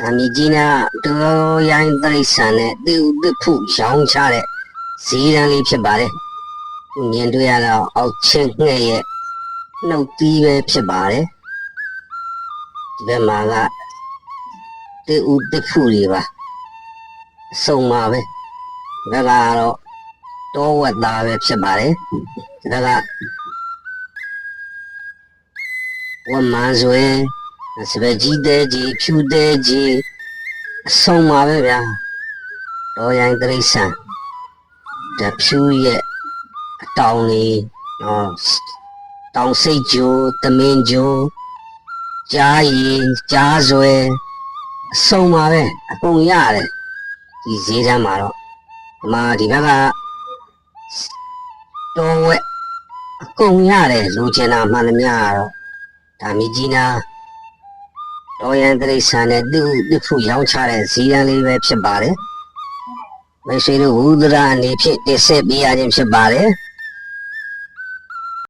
ဒါမြကြီးနာတော်ရိုင်းတိရစ္ဆာန်နဲ့တိဥတိဖုရောင်းချတဲ့ဈေးတန်းလေးဖြစ်ပါတယ်ခုမြင်တွေ့ရတော့အောက်ချင်းငှက်ရဲ့နှုတ်သီးပဲဖြစ်ပါတယ်ဒီဘက်မှာကတိဥတိဖုတွေပါအစုံပါပဲဒီဘက်ကတော့တောဝက်သားပဲဖြစ်ပါတယ်ဒီဘက်ကဝမန်းဆွဲ စပယ်ကြီးတဲကြီးဖြူတဲကြီးအဆုံးပါပဲဗျာတော်ရိုင်းတိရစ္ဆာန်တဖြူရဲ့အတောင်လေးနော်တောင်စိတ်ကြိုးသမင်းကြိုးကြားရီကြားဆွဲအဆုံးပါပဲအကုန်ရတယ်ဒီဈေးတန်းမှာတော့ဒီမှာဒီဘက်ကတော်ဝက်အကုန်ရတယ်လူချင်တာမှန်သမျှကတော့ဒါမြကြီးနာ တော်ရန်တိရစ္ဆာန်နဲ့သူ့သူ့ဖူရောင်းချတဲ့ဇီးရန်လေးပဲဖြစ်ပါတယ်။မိတ်ဆွေတို့ဝုဒရာအနေဖြင့်တစ်ဆက်ပေးရခြင်းဖြစ်ပါတယ်။